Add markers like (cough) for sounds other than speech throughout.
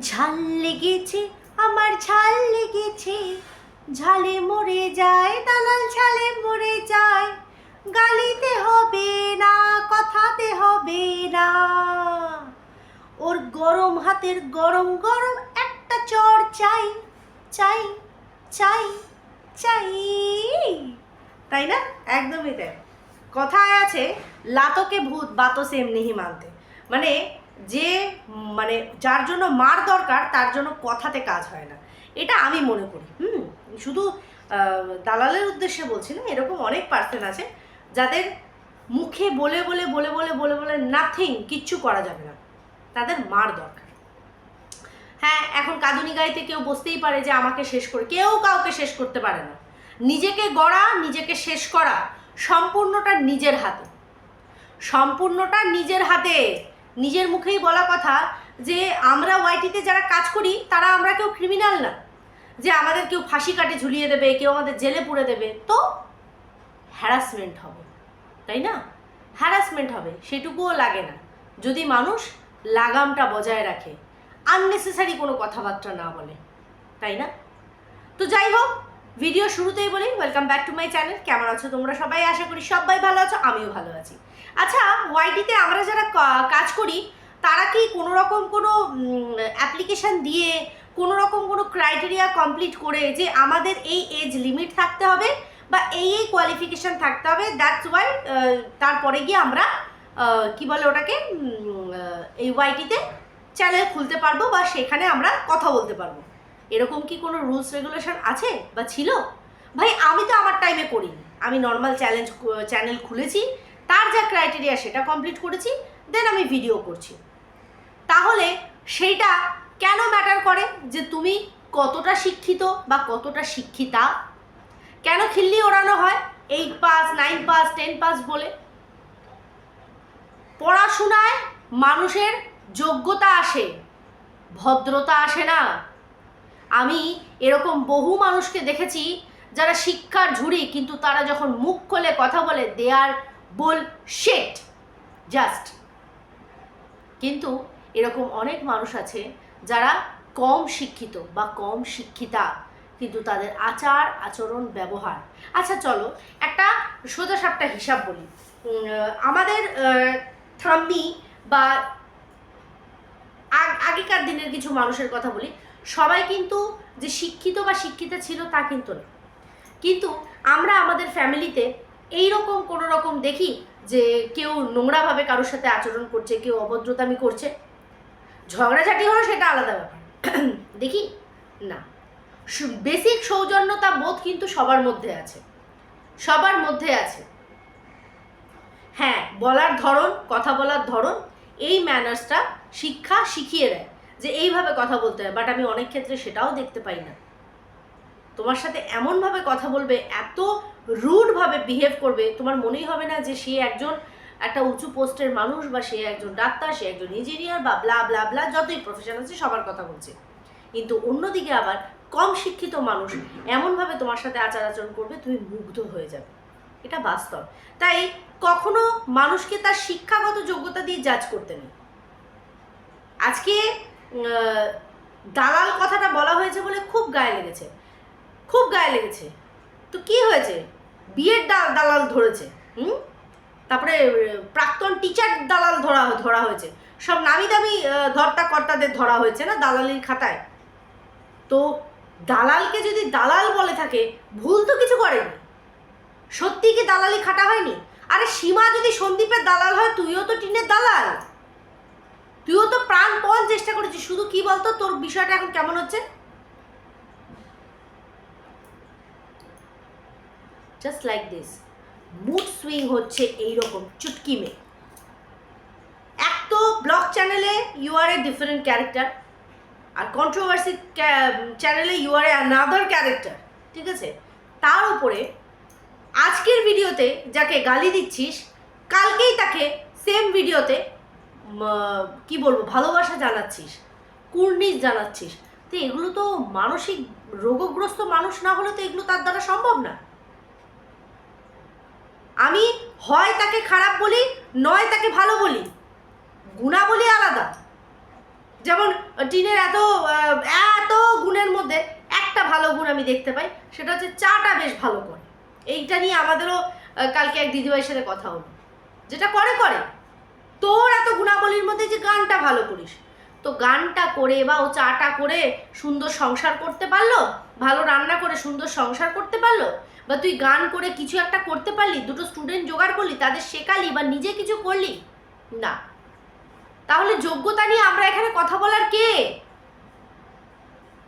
ঝাল লেগেছে, আমার ঝাল লেগেছে। ঝালে মরে যায়, দালাল ঝালে মরে যায়। গালিতে হবে না, কথাতে হবে না। ওর গরম হাতের গরম গরম একটা চর চাই চাই চাই চাই। তাই না? একদমই তাই। কথায় আছে, লাতকে ভূত বাতো সেম নেহি মানতে। মানে যে মানে যার জন্য মার দরকার, তার জন্য কথাতে কাজ হয় না। এটা আমি মনে করি, হুম? শুধু দালালের উদ্দেশ্যে বলছি না এরকম অনেক পার্সন আছে যাদের মুখে বলে বলে বলে বলে বলে বলে নাথিং কিচ্ছু করা যাবে না। তাদের মার দরকার। হ্যাঁ এখন কাঁদুনি গাইতে কেউ বসতেই পারে যে আমাকে শেষ করে, কেউ কাউকে শেষ করতে পারে না। নিজেকে গড়া, নিজেকে শেষ করা, সম্পূর্ণটা নিজের হাতে। সম্পূর্ণটা নিজের হাতে। নিজের মুখেই বলা কথা যে আমরা ওয়াইটিতে যারা কাজ করি, তারা আমরা কেউ ক্রিমিনাল না। যে আমাদের কেউ ফাঁসি কাটে ঝুলিয়ে দেবে, কেউ আমাদের জেলে পুড়ে দেবে, তো হ্যারাসমেন্ট হবে, তাই না? হ্যারাসমেন্ট হবে, সেটুকুও লাগে না। যদি মানুষ লাগামটা বজায় রাখে আননেসেসারি কোনো কথাবার্তা না বলে, তাই না? তো যাই হোক ভিডিও শুরুতেই বলি welcome back to my channel কেমন আছো তোমরা সবাই? আশা করি সবাই ভালো আছো, আমিও ভালো আছি। আচ্ছা ওয়াইটিতে আমরা যারা কাজ করি, তারা কি কোনো রকম কোনো অ্যাপ্লিকেশন দিয়ে কোনো রকম কোনো ক্রাইটেরিয়া কমপ্লিট করে যে আমাদের এই এজ লিমিট থাকতে হবে বা এই এই কোয়ালিফিকেশান থাকতে হবে? দ্যাটস ওয়াই তারপরে গিয়ে আমরা কি বলে ওটাকে এই ওয়াইটিতে চ্যানেল খুলতে পারব বা সেখানে আমরা কথা বলতে পারব। এরকম কি কোনো রুলস রেগুলেশন আছে? বা ছিল? ভাই, আমি তো আমার টাইমে করিনি। আমি নর্মাল চ্যালেঞ্জ চ্যানেল খুলেছি, তার যা ক্রাইটেরিয়া সেটা কমপ্লিট করেছি দেন আমি ভিডিও করছি। তাহলে সেইটা কেন ম্যাটার করে যে তুমি কতটা শিক্ষিত বা কতটা শিক্ষিতা? কেন খিল্লি ওড়ানো হয় eight pass nine pass ten pass বলে? পড়াশোনায় মানুষের যোগ্যতা আসে, ভদ্রতা আসে না। আমি এরকম বহু মানুষকে দেখেছি যারা শিক্ষার ঝুড়ি, কিন্তু তারা যখন মুখ খোলে কথা বলে দে আর বল শেট জাস্ট কিন্তু এরকম অনেক মানুষ আছে যারা কম শিক্ষিত বা কম শিক্ষিতা, কিন্তু তাদের আচার, আচরণ, ব্যবহার। আচ্ছা চলো একটা সোজা সাপটা হিসাব বলি। আমাদের ঠাম্মি বা আগেকার দিনের কিছু মানুষের কথা বলি। সবাই কিন্তু যে শিক্ষিত বা শিক্ষিতা ছিল তা কিন্তু না। কিন্তু আমরা আমাদের ফ্যামিলিতে এই রকম কোনো রকম দেখি যে কেউ নোংরাভাবে কারোর সাথে আচরণ করছে, কেউ অভদ্রতামি করছে। ঝগড়াঝাটি হলো সেটা আলাদা ব্যাপার। (clears throat) দেখি? না। বেসিক সৌজন্যতা বোধ কিন্তু সবার মধ্যে আছে। সবার মধ্যে আছে। হ্যাঁ বলার ধরন, কথা বলার ধরন, এই ম্যানার্সটা শিক্ষা শিখিয়ে দেয়। যে এইভাবে কথা বলতে হয় বাট আমি অনেক ক্ষেত্রে সেটাও দেখতে পাই না। তোমার সাথে এমনভাবে কথা বলবে, এত রুডভাবে বিহেভ করবে, তোমার মনেই হবে না যে সে একজন একটা উঁচু পোস্টের মানুষ বা সে একজন ডাক্তার, সে একজন ইঞ্জিনিয়ার বা ব্লা ব্লা ব্লা যতই প্রফেশন আছে সবার কথা বলছে। কিন্তু অন্যদিকে আবার কম শিক্ষিত মানুষ এমনভাবে তোমার সাথে আচার আচরণ করবে, তুমি মুগ্ধ হয়ে যাবে। এটা বাস্তব। তাই কখনো মানুষকে তার শিক্ষাগত যোগ্যতা দিয়ে জাজ করতে নেই। আজকে দালাল কথাটা বলা হয়েছে বলে খুব গায়ে লেগেছে। খুব গায়ে লেগেছে। তো কি হয়েছে? বিয়ের দালাল ধরেছে, হুম? তারপরে প্রাক্তন টিচার দালাল ধরা ধরা হয়েছে। সব নামি দামি ধর্তা কর্তাদের ধরা হয়েছে না দালালির খাতায়? তো দালালকে যদি দালাল বলে থাকে, ভুল তো কিছু করেনি। সত্যি কি দালালি খাটা হয়নি? আরে সীমা যদি সন্দীপের দালাল হয়, তুইও তো টিনের দালাল। তুইও তো প্রাণপণ চেষ্টা করেছিস, শুধু কি বলতো, তোর বিষয়টা এখন কেমন হচ্ছে? Just like this mood swing হচ্ছে এইরকম, চুটকি মেয়ে এক তো ব্লগ চ্যানেলে you are a different character R controversy চ্যানেলে you are a another character ঠিক আছে? তার উপরে আজকের ভিডিওতে যাকে গালি দিচ্ছিস, কালকেই তাকে সেম ভিডিওতে কি বলব, ভালোবাসা জানাচ্ছিস, কুর্নিশ জানাচ্ছিস। তো এগুলো তো মানসিক রোগগ্রস্ত মানুষ না হলে তো এগুলো তার দ্বারা সম্ভব না। আমি হয় তাকে খারাপ বলি, নয় তাকে ভালো বলি। গুণাবলী আলাদা। যেমন টিনের এত এত গুণের মধ্যে একটা ভালো গুণ আমি দেখতে পাই, সেটা হচ্ছে চাটা বেশ ভালো করে। এইটা নিয়ে আমাদেরও কালকে এক দিদিভাইয়ের সাথে কথা হলো। যেটা করে করে। তোর এত গুণাবলীর মধ্যে যে গানটা ভালো করিস। তো গানটা করে বা ও চাটা করে সুন্দর সংসার করতে পারল? ভালো রান্না করে সুন্দর সংসার করতে পারল? বা তুই গান করে কিছু একটা করতে পারলি, দুটো স্টুডেন্ট জোগাড় করলি, তাদের শেখালি বা নিজে কিছু করলি? না। তাহলে যোগ্যতা নিয়ে আমরা এখানে কথা বলার কে?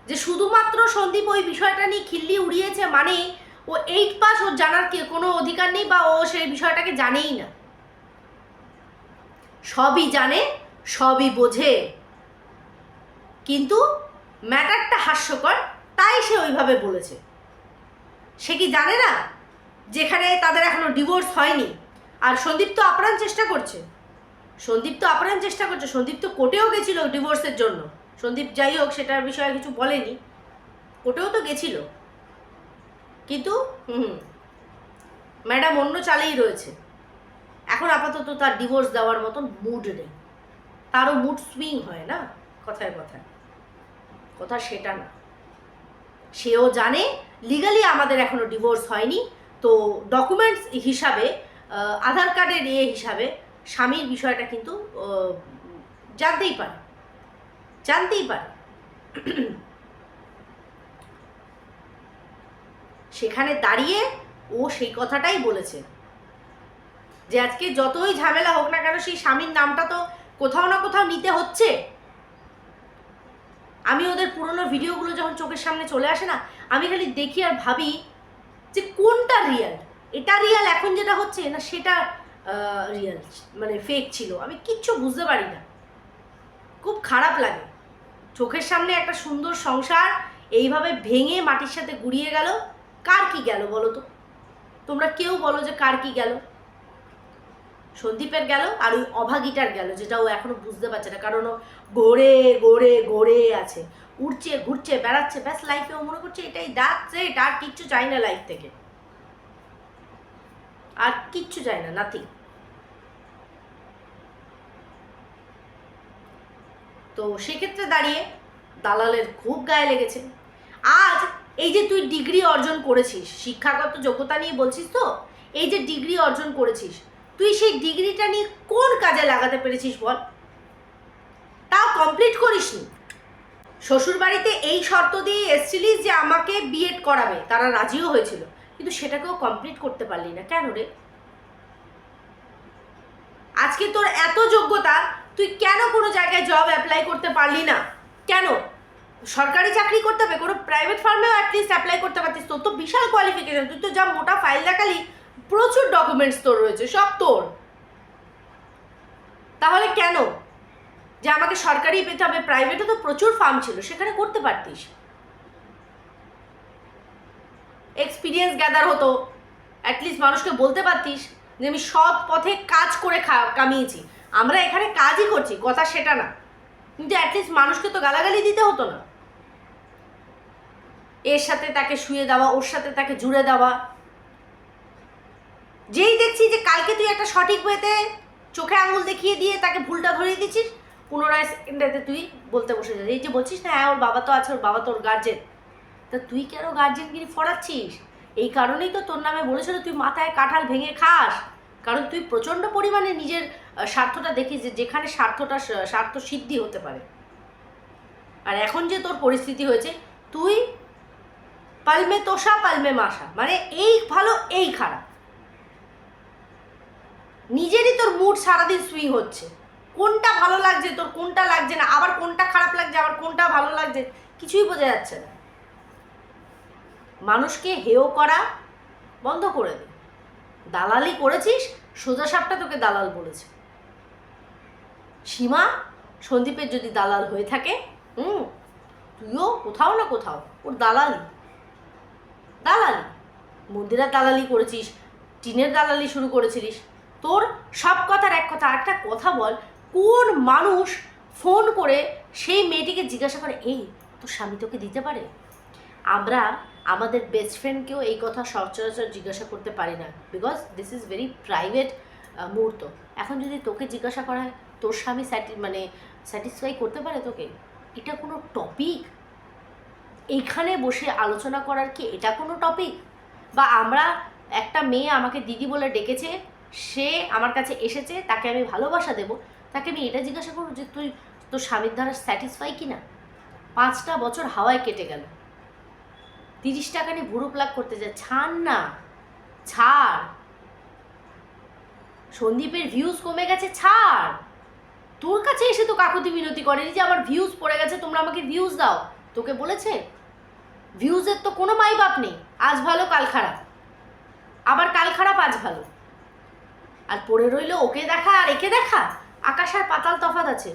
যে শুধুমাত্র সন্দীপ ওই বিষয়টা নিয়ে খিল্লি উড়িয়েছে মানে ও এইট পাস ওর জানার কোনো অধিকার নেই বা ও সেই বিষয়টাকে জানেই না। সবই জানে, সবই বোঝে। কিন্তু ম্যাটারটা হাস্যকর, তাই সে ওইভাবে বলেছে। সে কি জানে না যেখানে তাদের এখনও ডিভোর্স হয়নি? আর সন্দীপ তো আপ্রাণ চেষ্টা করছে। সন্দীপ তো আপ্রাণ চেষ্টা করছে। সন্দীপ তো কোর্টেও গেছিল ডিভোর্সের জন্য। সন্দীপ যাই হোক, সেটার বিষয়ে কিছু বলেনি। কোর্টেও তো গেছিল। কিন্তু, হুম, ম্যাডাম অন্য চালেই রয়েছে। এখন আপাতত তার ডিভোর্স দেওয়ার মতন মুড নেই। তারও মুড সুইং হয় না, কথায় কথায়। কথা সেটা না। সেও জানে লিগালি আমাদের এখনও ডিভোর্স হয়নি, তো ডকুমেন্টস হিসাবে আধার কার্ডের ইয়ে হিসাবে স্বামীর বিষয়টা কিন্তু জানতেই পারে। জানতেই পারে। সেখানে দাঁড়িয়ে ও সেই কথাটাই বলেছে। যে আজকে যতই ঝামেলা হোক না কেন সেই স্বামীর নামটা তো কোথাও না কোথাও নিতে হচ্ছে। আমি ওদের পুরনো ভিডিওগুলো যখন চোখের সামনে চলে আসে না, আমি খালি দেখি আর ভাবি যে কোনটা রিয়েল এটা রিয়েল এখন যেটা হচ্ছে না সেটা রিয়েল মানে ফেক ছিল? আমি কিচ্ছু বুঝতে পারি না। খুব খারাপ লাগে। চোখের সামনে একটা সুন্দর সংসার এইভাবে ভেঙে মাটির সাথে গুড়িয়ে গেল, কার কি গেল বলো তো? তোমরা কেউ বলো যে কার কি গেল? সন্দীপের গেল আর ওই অভাগীটার গেল, যেটা ও এখনও বুঝতে পারছে না, কারণ ও গড়ে গড়ে গড়ে আছে। উঠছে ঘুরছে, বেড়াচ্ছে, ব্যাস লাইফে ও মনে করছে এটাই ডাকছে এটা আর কিচ্ছু চাই না লাইফ থেকে। আর কিচ্ছু চাই না নাথিং তো সেক্ষেত্রে দাঁড়িয়ে দালালের খুব গায়ে লেগেছে। আজ এই যে তুই ডিগ্রি অর্জন করেছিস, শিক্ষাগত যোগ্যতা নিয়ে বলছিস তো, এই যে ডিগ্রি অর্জন করেছিস তুই সেই ডিগ্রিটা নিয়ে কোন কাজে লাগাতে পেরেছিস বল? তাও কমপ্লিট করিসনি। শ্বশুরবাড়িতে এই শর্ত দিয়ে এসছিলিস যে আমাকে বিএড করাবে, তারা রাজিও হয়েছিল। কিন্তু সেটাকেও কমপ্লিট করতে পারলি না। কেন রে? আজকে তোর এত যোগ্যতা, তুই কেন কোনো জায়গায় জব অ্যাপ্লাই করতে পারলি না? কেন? সরকারি চাকরি করতে হবে, কোনো প্রাইভেট ফার্মেও অ্যাটলিস্ট অ্যাপ্লাই করতে পারতিস। তোর তো বিশাল কোয়ালিফিকেশন তুই তো যা মোটা ফাইল দেখালি প্রচুর ডকুমেন্টস তোর রয়েছে, সব তোর। তাহলে কেন? যে আমাকে সরকারি পেতে হবে প্রাইভেটও তো প্রচুর ফার্ম ছিল, সেখানে করতে পারতিস। এক্সপিরিয়েন্স গ্যাদার হতো অ্যাটলিস্ট মানুষকে বলতে পারতিস যে আমি সৎ পথে কাজ করে কামিয়েছি। আমরা এখানে কাজই করছি, কথা সেটা না। কিন্তু অ্যাটলিস্ট মানুষকে তো গালাগালি দিতে হতো না। এর সাথে তাকে শুয়ে দেওয়া, ওর সাথে তাকে জুড়ে দেওয়া যেই দেখছি যে কালকে তুই একটা সঠিক ওয়েতে চোখে আঙুল দেখিয়ে দিয়ে তাকে ভুলটা ধরিয়ে দিচ্ছিস, পুনরায় সেকেন্ডাতে তুই বলতে বসে যাস এই যে বলছিস না হ্যাঁ ওর বাবা তো আছে, ওর বাবা তোর গার্জেন তা তুই কেন গার্জেনগিরি ফরাচ্ছিস এই কারণেই তো তোর নামে বলেছিল তুই মাথায় কাঁঠাল ভেঙে খাস। কারণ তুই প্রচণ্ড পরিমাণে নিজের স্বার্থটা দেখিস যে যেখানে স্বার্থটা স্বার্থ সিদ্ধি হতে পারে। আর এখন যে তোর পরিস্থিতি হয়েছে, তুই পালমে তোষা, পালমে মাসা মানে এই ভালো, এই খারাপ। নিজেরই তোর মুড সারাদিন সুইং হচ্ছে। কোনটা ভালো লাগছে, তোর কোনটা লাগছে না, আবার কোনটা খারাপ লাগছে, আবার কোনটা ভালো লাগছে, কিছুই বোঝা যাচ্ছে না। মানুষকে হেয় করা বন্ধ করে দে। দালালি করেছিস, সোজা সাপটা তোকে দালাল বলেছে। সীমা, সন্দীপের যদি দালাল হয়ে থাকে, হুম, তুইও কোথাও না কোথাও ওর দালালি। দালালি। মন্দিরের দালালি করেছিস, টিনের দালালি শুরু করেছিলিস। তোর সব কথার এক কথা একটা কথা বল, কোন মানুষ ফোন করে সেই মেয়েটিকে জিজ্ঞাসা করে, এই, তোর স্বামী তোকে দিতে পারে? আমরা আমাদের বেস্ট ফ্রেন্ডকেও এই কথা সচরাচর জিজ্ঞাসা করতে পারি না because this is very private মুহূর্ত। এখন যদি তোকে জিজ্ঞাসা করা হয়, তোর স্বামী স্যাটি মানে স্যাটিসফাই করতে পারে তোকে? এটা কোনো টপিক এইখানে বসে আলোচনা করার কি এটা কোনো টপিক বা আমরা একটা মেয়ে আমাকে দিদি বলে ডেকেছে সে আমার কাছে এসেছে, তাকে আমি ভালোবাসা দেব। তাকে আমি এটা জিজ্ঞাসা করব যে, তুই তোর স্বামীর দ্বারা স্যাটিসফাই কি না পাঁচটা বছর হাওয়ায় কেটে গেল। তিরিশ টাকা নিয়ে ভুরু প্লাগ করতে যায় ছাড় না, ছাড়। সন্দীপের ভিউজ কমে গেছে, ছাড়। তোর কাছে এসে তো কাকুতি মিনতি করেনি যে, আমার ভিউজ পড়ে গেছে, তোমরা আমাকে ভিউজ দাও। তোকে বলেছে? ভিউজের তো কোনো মাই বাপ নেই, আজ ভালো, কাল খারাপ। আবার কাল খারাপ, আজ ভালো। আর পড়ে রইল ওকে দেখা আর একে দেখা। আকাশ আর পাতাল তফাত আছে।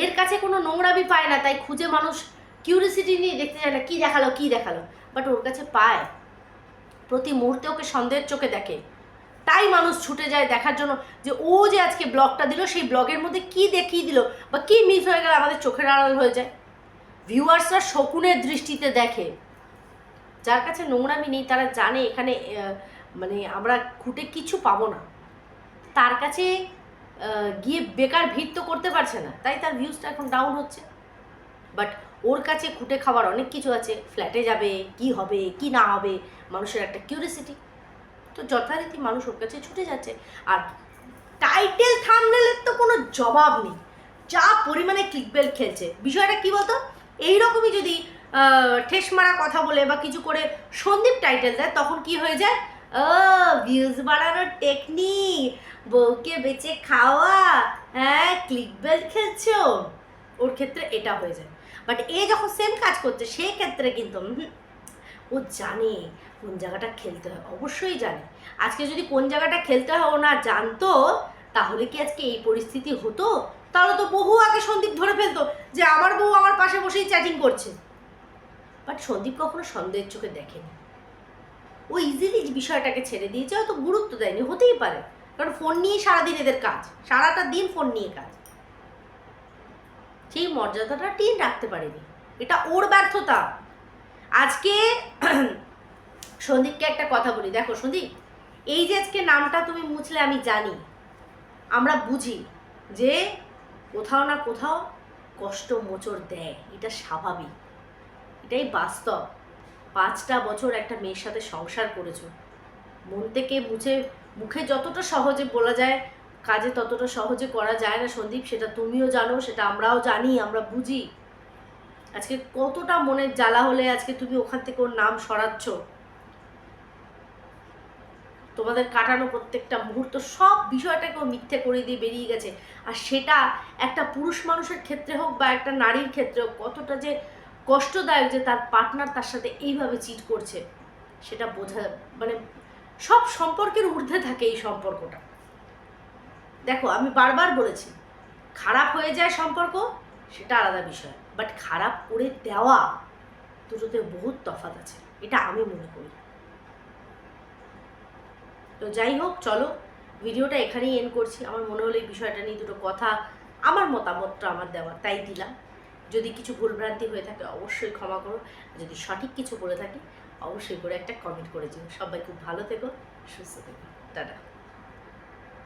এর কাছে কোনো নোংরামি পায় না, তাই খুঁজে মানুষ কিউরিসিটি নিয়ে দেখতে যায় না, কী দেখাল কী দেখাল। বাট ওর কাছে পায়। প্রতি মুহূর্তে ওকে সন্দেহের চোখে দেখে। তাই মানুষ ছুটে যায় দেখার জন্য যে ও যে আজকে ব্লগটা দিল, সেই ব্লগের মধ্যে কি দেখিয়ে দিল বা কি মিস হয়ে গেল, আমাদের চোখের আড়াল হয়ে যায়। ভিউয়ার্সরা শকুনের দৃষ্টিতে দেখে। যার কাছে নোংরামি নেই, তারা জানে এখানে মানে আমরা খুঁটে কিছু পাবো না। তার কাছে গিয়ে বেকার ভিড় তো করতে পারছে না। তাই তার ভিউজটা এখন ডাউন হচ্ছে। বাট ওর কাছে খুঁটে খাওয়ার অনেক কিছু আছে। ফ্ল্যাটে যাবে, কি হবে, কি না হবে, মানুষের একটা কিউরিসিটি তো যথারীতি মানুষ ওর কাছে ছুটে যাচ্ছে। আর টাইটেল থামনেলের তো কোনো জবাব নেই। যা পরিমাণে ক্লিকবেল খেলছে। বিষয়টা কি বলতো? এইরকমই যদি ঠেস মারা কথা বলে বা কিছু করে সন্দীপ টাইটেল দেয়, তখন কি হয়ে যায়? ও ভিউজ বাড়ানোর টেকনিক বউকে বেচে খাওয়া। হ্যাঁ ক্লিকবেল খেলছো। ওর ক্ষেত্রে এটা হয়ে যায়। বাট এ যখন সেম কাজ করছে, সেই ক্ষেত্রে কিন্তু ও জানে কোন জায়গাটা খেলতে হয়। অবশ্যই জানে। আজকে যদি কোন জায়গাটা খেলতে হয়, ও না জানতো, তাহলে কি আজকে এই পরিস্থিতি হতো? তাহলে তো বহু আগে সন্দীপ ধরে ফেলতো যে, আমার বউ আমার পাশে বসেই চ্যাটিং করছে। বাট সন্দীপ কখনো সন্দেহের চোখে দেখেনি। ও ইজিলি বিষয়টাকে ছেড়ে দিয়েছে হয়তো গুরুত্ব দেয়নি, হতেই পারে। কারণ ফোন নিয়ে সারাদিন এদের কাজ, সারাটা দিন ফোন নিয়ে কাজ। সেই মর্যাদাটা টিন রাখতে পারেনি। এটা ওর ব্যর্থতা। আজকে (clears throat) সন্দীপকে একটা কথা বলি। দেখো সন্দীপ, এই যে আজকে নামটা তুমি মুছলে আমি জানি, আমরা বুঝি যে কোথাও না কোথাও কষ্ট মোচড় দেয়। এটা স্বাভাবিক। এটাই বাস্তব। পাঁচটা বছর একটা মেয়ের সাথে সংসার করেছ। মন থেকে মুছে মুখে যতটা সহজে বলা যায়, কাজে ততটা সহজে করা যায় না সন্দীপ, সেটা তুমিও জানো, সেটা আমরাও জানি, আমরা বুঝি। আজকে কতটা মনের জ্বালা হলে আজকে তুমি ওখান থেকে ওর নাম সরাচ্ছ? তোমাদের কাটানো প্রত্যেকটা মুহূর্ত, সব বিষয়টাকে ও মিথ্যে করে দিয়ে বেরিয়ে গেছে। আর সেটা একটা পুরুষ মানুষের ক্ষেত্রে হোক বা একটা নারীর ক্ষেত্রে হোক, কতটা যে কষ্টদায়ক যে তার পার্টনার তার সাথে এইভাবে চিট করছে, সেটা বোঝা মানে সব সম্পর্কের ঊর্ধ্বে থাকে এই সম্পর্কটা। দেখো, আমি বারবার বলেছি, খারাপ হয়ে যায় সম্পর্ক, সেটা আলাদা বিষয় বাট খারাপ করে দেওয়া দুটোতে বহুত তফাৎ আছে, এটা আমি মনে করি। তো যাই হোক, চলো, ভিডিওটা এখানেই এন্ড করছি, আমার মনে হলো এই বিষয়টা নিয়ে দুটো কথা, আমার মতামতটা আমার দেওয়া তাই দিলাম। যদি কিছু ভুলভ্রান্তি হয়ে থাকে অবশ্যই ক্ষমা করো। যদি সঠিক কিছু বলে থাকি, অবশ্যই করে একটা কমেন্ট করে দিও। সবাই খুব ভালো থেকো, সুস্থ থেকো। টাটা।